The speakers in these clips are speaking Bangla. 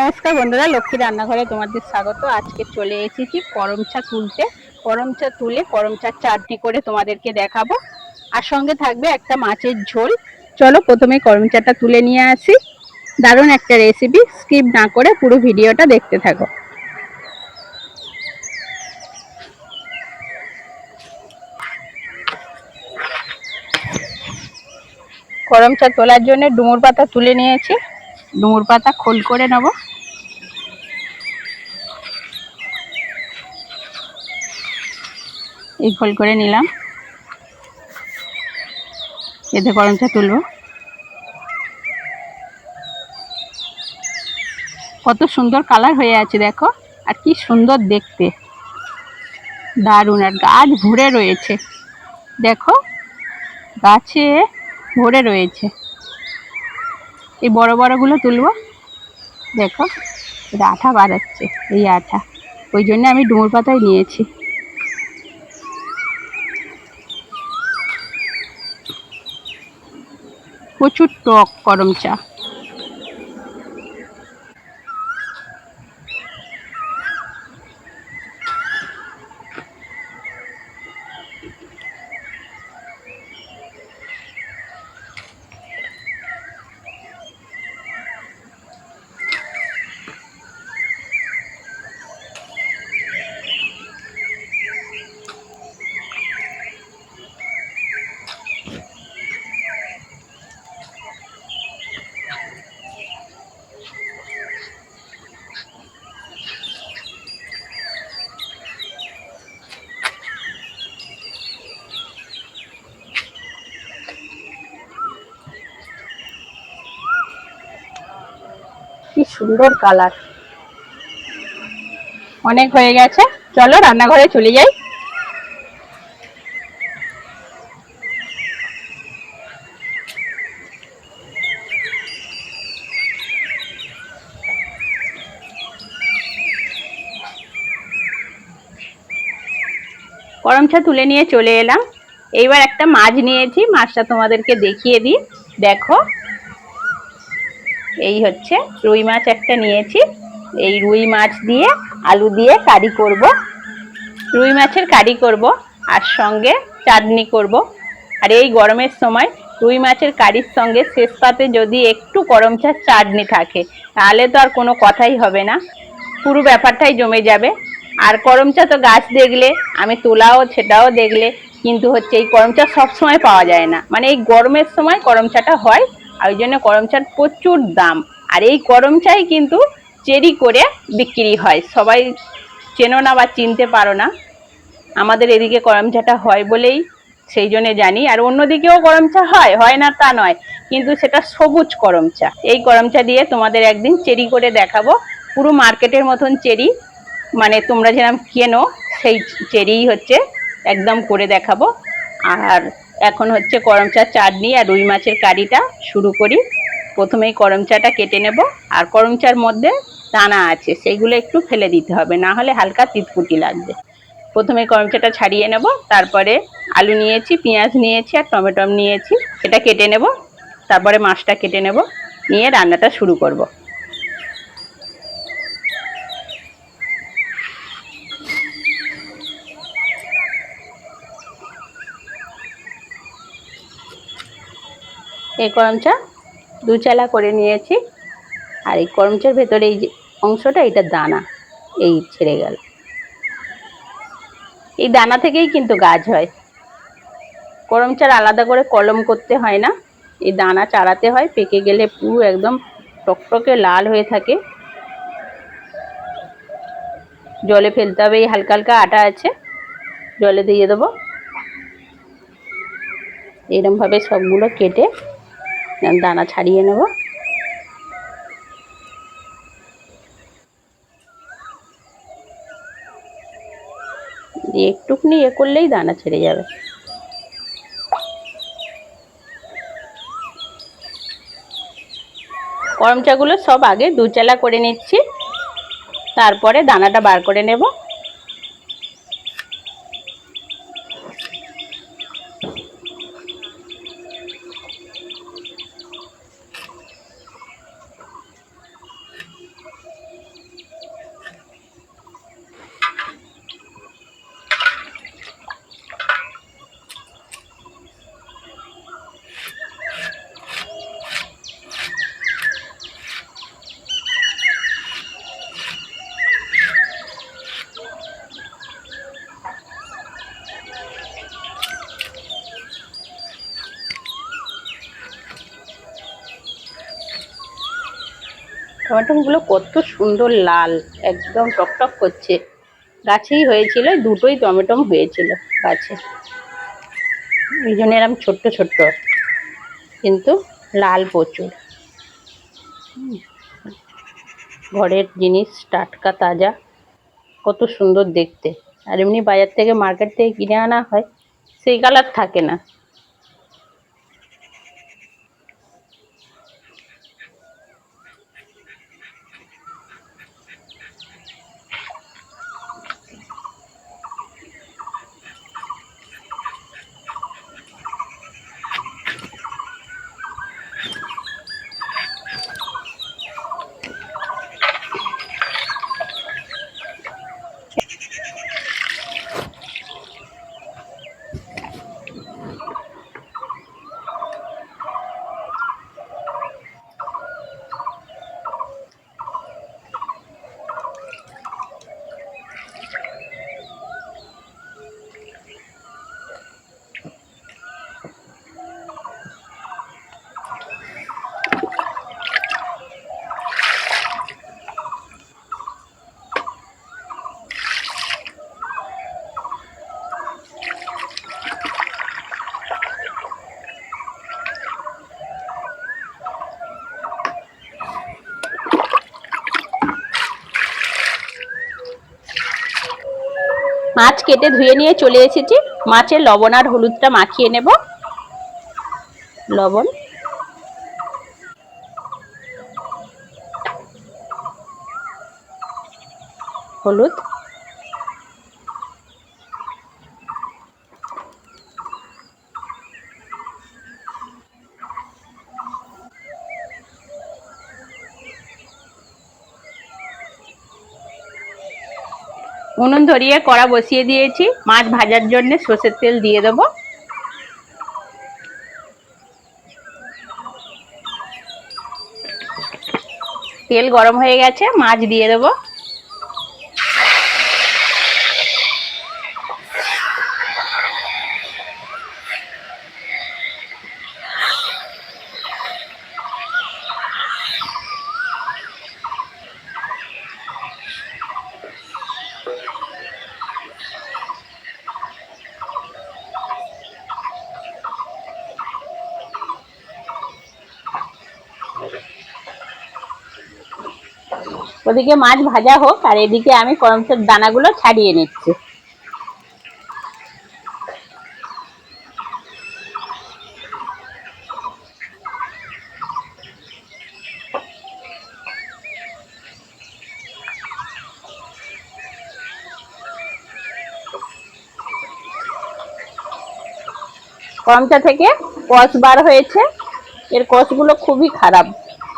নমস্কার বন্ধুরা, লক্ষ্মী রান্নাঘরে তোমাদের স্বাগত। আজকে চলে এসেছি করম চা তুলতে। করম চা তুলে করম চার চাটনি করে তোমাদেরকে দেখাবো। আর সঙ্গে থাকবে একটা মাছের ঝোল। চলো প্রথমে করম চাটা তুলে নিয়ে আসি। দারুণ একটা রেসিপি স্কিপ না করে পুরো ভিডিওটা দেখতে থাকো। করম চা তোলার জন্য ডুমুর পাতা তুলে নিয়েছি। ডুমুর পাতা খোল করে নেব। এই খোল করে নিলাম। এতে গরম চা তুলবো। কত সুন্দর কালার হয়ে আছে দেখো, আর কি সুন্দর দেখতে। দারুণ, আর গাছ ভরে রয়েছে। দেখো, গাছে ভরে রয়েছে। এই বড় বড়গুলো তুলবো। দেখো এটা আঠা বাড়াচ্ছে এই আঠা। ওই জন্য আমি ডুমুর পাতায় নিয়েছি। প্রচুর টক গরম চা। সুন্দর কালার। অনেক হয়ে গেছে। চলো রান্নাঘরে চলে যাই। গরম চা তুলে নিয়ে চলে এলাম। এইবার একটা মাছ নিয়েছি। মাছটা তোমাদেরকে দেখিয়ে দিই। দেখো। এই হচ্ছে রুই মাছ একটা নিয়েছি। এই রুই মাছ দিয়ে আলু দিয়ে কারি করব। রুই মাছের কারি করব আর সঙ্গে চাটনি করব। আর এই গরমের সময় রুই মাছের কারির সঙ্গে শেষ পাতে যদি একটু গরম চা চাটনি থাকে, তাহলে তো আর কোনো কথাই হবে না। পুরো ব্যাপারটাই জমে যাবে। আর করম চা তো গাছ দেখলে, আমি তোলাও সেটাও দেখলে, কিন্তু হচ্ছে এই করম চা সবসময় পাওয়া যায় না। মানে এই গরমের সময় করম চাটা হয় আর ওই জন্য করম চার প্রচুর দাম। আর এই করম চাই কিন্তু চেরি করে বিক্রি হয়। সবাই চেনো না বা চিনতে পারো না। আমাদের এদিকে করম চাটা হয় বলেই সেই জন্য জানি। আর অন্যদিকেও গরম চা হয় হয় না তা নয়। কিন্তু সেটা সবুজ করম চা। এই করম চা দিয়ে তোমাদের একদিন চেরি করে দেখাবো। পুরো মার্কেটের মতন চেরি। মানে তোমরা যেরকম কেনো, সেই চেরিই হচ্ছে একদম করে দেখাবো। আর এখন হচ্ছে করম চা চাটনি আর রুই মাছের কারিটা শুরু করি। প্রথমেই করম চাটা কেটে নেব আর করম চার মধ্যে দানা আছে সেইগুলো একটু ফেলে দিতে হবে, না হলে হালকা তিতকুটি লাগবে। প্রথমে করম চাটা ছাড়িয়ে নেব, তারপরে আলু নিয়েছি, পেঁয়াজ নিয়েছি আর টমেটো নিয়েছি সেটা কেটে নেব, তারপরে মাছটা কেটে নেব, নিয়ে রান্নাটা শুরু করব। এই করমচা দু চালা করে নিয়েছি। আর এই করমচার ভেতরে এই যে অংশটা, এটা দানা। এই ছেড়ে গেল। এই দানা থেকেই কিন্তু গাছ হয়। করমচার আলাদা করে কলম করতে হয় না। এই দানা চাড়াতে হয়, পেকে গেলে পুরো একদম টকটকে লাল হয়ে থাকে। জলে ফেলতে হবে, এই হালকা হালকা আটা আছে, জলে দিয়ে দেবো। এরমভাবে সবগুলো কেটে দানা ছাড়িয়ে নেব। দিয়ে এ করলেই দানা ছেড়ে যাবে। করমচাগুলো সব আগে দুচালা করে নিচ্ছি। তারপরে দানাটা বার করে নেব। টমেটোগুলো কত সুন্দর লাল, একদম টকটক করছে। গাছেই হয়েছিল, দুটোই টমেটম হয়েছিল গাছে। এই জন্য এরম ছোট্ট ছোট্ট, কিন্তু লাল প্রচুর। ঘরের জিনিস টাটকা তাজা, কত সুন্দর দেখতে। আর এমনি বাজার থেকে, মার্কেট থেকে কিনে আনা হয়, সেই কালার থাকে না। মাছ কেটে ধুয়ে নিয়ে চলে এসেছি। মাছের লবণ আর হলুদটা মাখিয়ে নেব। লবণ। হলুদ। উনুন ধরিয়ে কড়া বসিয়ে দিয়েছি। মাছ ভাজার জন্য সর্ষের তেল দিয়ে দেবো। তেল গরম হয়ে গেছে, মাছ দিয়ে দেবো। ওদিকে মাছ ভাজা হোক, আর এদিকে আমি করমচের দানাগুলো ছাড়িয়ে নিচ্ছি। করমচা থেকে কষ বার হয়েছে। এর কষগুলো খুবই খারাপ।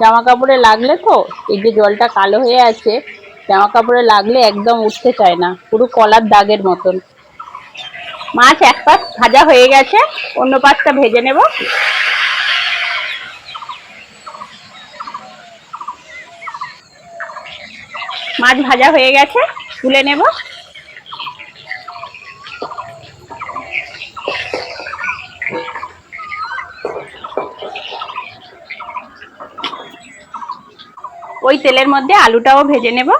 জামা কাপড়ে লাগলে তো, এই যে জলটা কালো হয়ে আছে জামা কাপড়ে লাগলে একদম উঠতে চায় না, পুরো কলার দাগের মতন। মাছ এক পাশ ভাজা হয়ে গেছে, অন্য পাশটা ভেজে নেব। মাছ ভাজা হয়ে গেছে, তুলে নেব। ওই তেলের মধ্যে আলুটাও ভেজে নেব।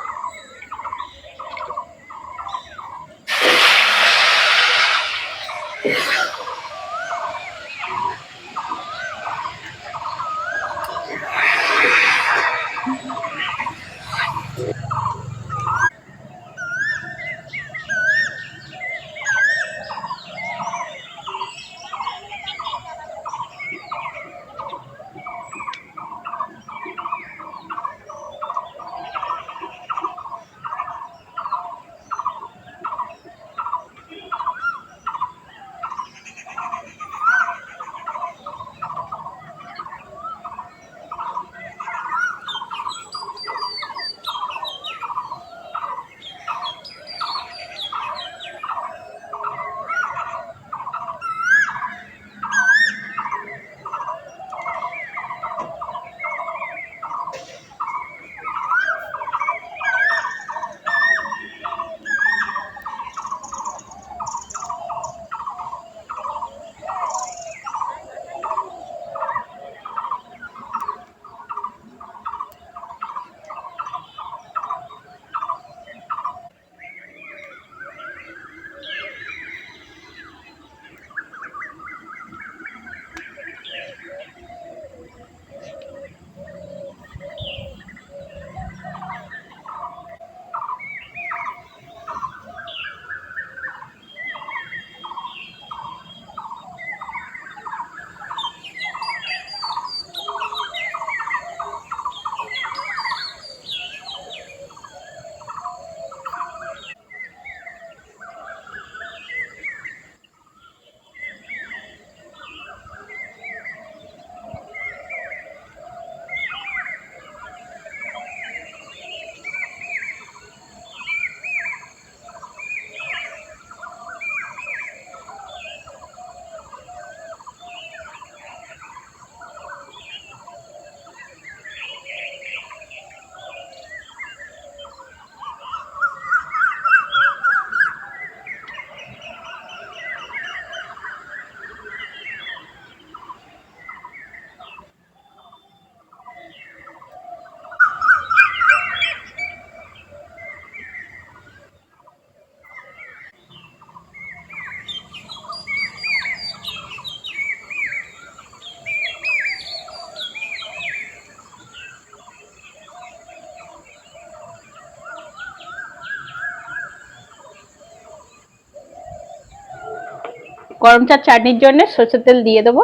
গরম চার চাটনির জন্য সরষের তেল দিয়ে দেবো।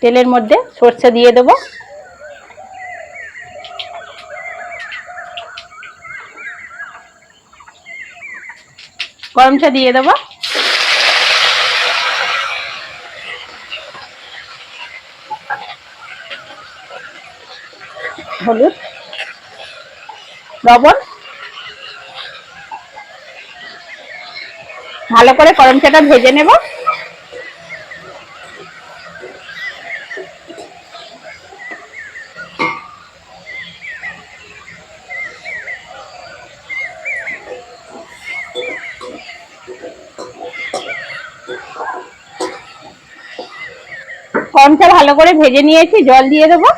তেলের মধ্যে সর্ষে দিয়ে দেবো। গরম চা দিয়ে দেবো। হলুদ, লবণ ভালো করে গরম চাটা ভেজে নেব। গরমটা ভালো করে ভেজে নিয়েছি জল দিয়ে দেবো।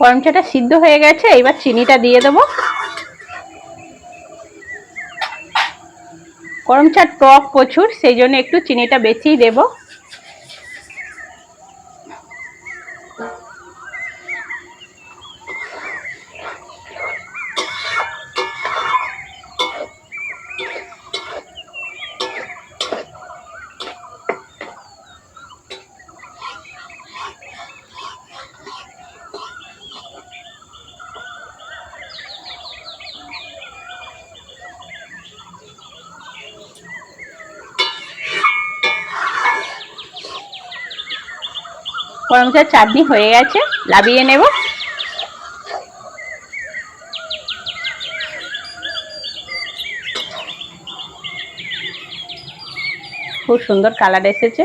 গরম চাটা সিদ্ধ হয়ে গেছে, এবার চিনিটা দিয়ে দেবো। গরম চা টক প্রচুর, সেই জন্য একটু চিনিটা বেশিই দেবো। গরম চাটনি হয়ে গেছে লাবিয়ে নেব। খুব সুন্দর কালার এসেছে।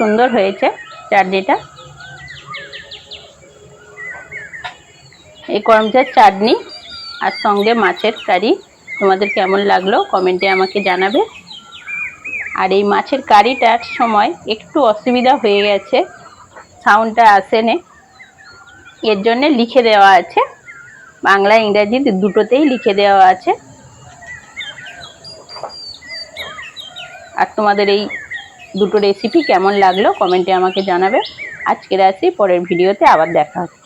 সুন্দর হয়েছে চাটনিটা। এই করমচার চাটনি আর সঙ্গে মাছের কারি। তোমাদের কেমন লাগল কমেন্টে আমাকে জানাবে। আর এই মাছের কারিটার সময় একটু অসুবিধা হয়ে গেছে, সাউন্ডটা আসেনে এর জন্য লিখে দেওয়া আছে, বাংলা, ইংরাজি দুটোতেই লিখে দেওয়া আছে। আর তোমাদের এই দুটো রেসিপি কেমন লাগল কমেন্টে আমাকে জানাবে। আজকের আসি পরের ভিডিওতে আবার দেখা হচ্ছে।